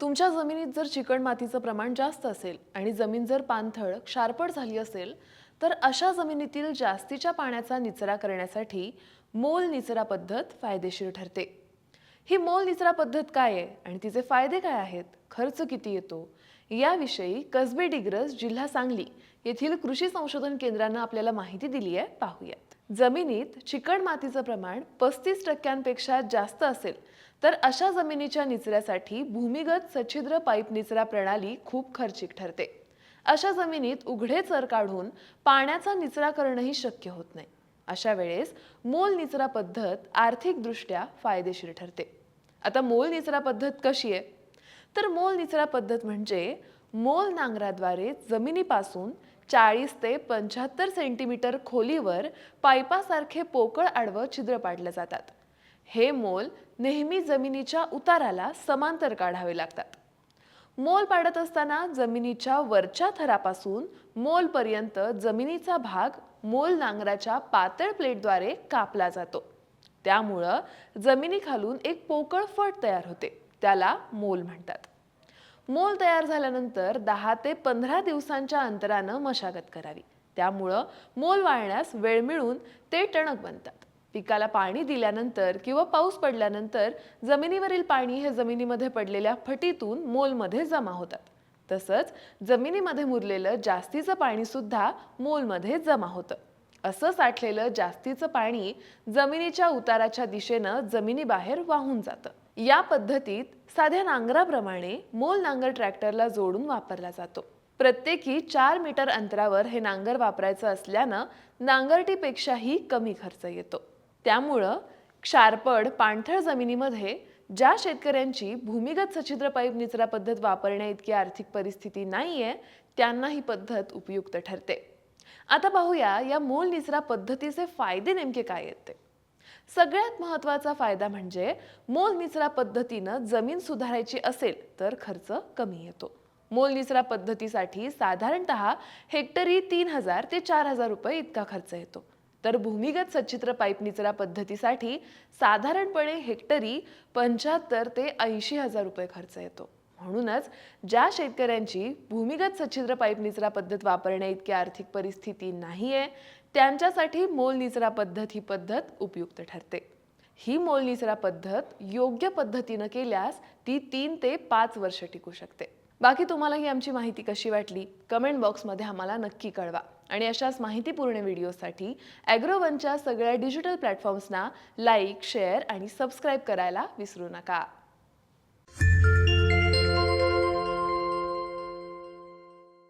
तुमच्या जमिनीत जर चिकणमातीचं प्रमाण जास्त असेल आणि जमीन जर पाणथळ क्षारपड झाली असेल तर अशा जमिनीतील जास्तीच्या पाण्याचा निचरा करण्यासाठी मोल निचरा पद्धत फायदेशीर ठरते. ही मोल निचरा पद्धत काय आहे आणि तिचे फायदे काय आहेत खर्च किती येतो याविषयी कसबे डिग्रस जिल्हा सांगली येथील कृषी संशोधन केंद्रानं आपल्याला माहिती दिली आहे पाहूया. जमिनीत चिकणमातीचं प्रमाण पस्तीस टक्क्यांपेक्षा जास्त असेल तर अशा जमिनीच्या निचऱ्यासाठी भूमिगत सच्छिद्र पाईप निचरा प्रणाली खूप खर्चिक ठरते. अशा जमिनीत उघडे चर काढून पाण्याचा निचरा करणंही शक्य होत नाही. अशा वेळेस मोल निचरा पद्धत आर्थिकदृष्ट्या फायदेशीर ठरते. आता मोल निचरा पद्धत कशी आहे? तर मोल निचरा पद्धत म्हणजे मोल नांगराद्वारे जमिनीपासून चाळीस ते पंच्याहत्तर सेंटीमीटर खोलीवर पाईपासारखे पोकळ आडवं छिद्र पाडलं जातात. हे मोल नेहमी जमिनीच्या उताराला समांतर काढावे लागतात. मोल पाडत असताना जमिनीच्या वरच्या थरापासून मोलपर्यंत जमिनीचा भाग मोल नांगराच्या पातळ प्लेटद्वारे कापला जातो. त्यामुळं जमिनीखालून एक पोकळ फट तयार होते त्याला मोल म्हणतात. मोल तयार झाल्यानंतर दहा ते पंधरा दिवसांच्या अंतरानं मशागत करावी. त्यामुळं मोल वाळण्यास वेळ मिळून ते टणक बनतात. पिकाला पाणी दिल्यानंतर किंवा पाऊस पडल्यानंतर जमिनीवरील पाणी हे जमिनीमध्ये पडलेल्या फटीतून मोलमध्ये जमा होतात. तसंच जमिनीमध्ये मुरलेलं जास्तीचं पाणी सुद्धा मोलमध्ये जमा होतं. असं साठलेलं जास्तीचं पाणी जमिनीच्या उताराच्या दिशेनं जमिनीबाहेर वाहून जातं. या पद्धतीत साध्या नांगराप्रमाणे मोल नांगर ट्रॅक्टरला जोडून वापरला जातो. प्रत्येकी चार मीटर अंतरावर हे नांगर वापरायचं असल्यानं नांगरटीपेक्षाही कमी खर्च येतो. त्यामुळं क्षारपड पाणथळ जमिनीमध्ये ज्या शेतकऱ्यांची भूमिगत सछिद्र पाईप निचरा पद्धत वापरण्या इतकी आर्थिक परिस्थिती नाही आहे त्यांना ही पद्धत उपयुक्त ठरते. आता पाहूया या मूळ निचरा पद्धतीचे फायदे नेमके काय आहेत ते. सगळ्यात महत्त्वाचा फायदा म्हणजे मोलनिचरा पद्धतीनं जमीन सुधारायची असेल तर खर्च कमी येतो. मोलनिचरा पद्धतीसाठी साधारणत हेक्टरी तीन हजार ते चार हजार रुपये इतका खर्च येतो. तर भूमिगत सच्छिद्र पाईप निचरा पद्धतीसाठी साधारणपणे हेक्टरी पंच्याहत्तर ते ऐंशी हजार रुपये खर्च येतो. म्हणूनच ज्या शेतकऱ्यांची भूमिगत सच्छिद्र पाईप निचरा पद्धत वापरण्या इतकी आर्थिक परिस्थिती नाही आहे त्यांच्यासाठी मोल निचरा पद्धत ही पद्धत उपयुक्त ठरते. ही मोल निचरा पद्धत योग्य पद्धतीनं केल्यास ती तीन ते पाच वर्ष टिकू शकते. बाकी तुम्हाला ही आमची माहिती कशी वाटली? कमेंट बॉक्समध्ये आम्हाला नक्की कळवा. आणि अशाच माहितीपूर्ण व्हिडिओसाठी ॲग्रोवनच्या सगळ्या डिजिटल प्लॅटफॉर्म्सना लाईक शेअर आणि सबस्क्राईब करायला विसरू नका.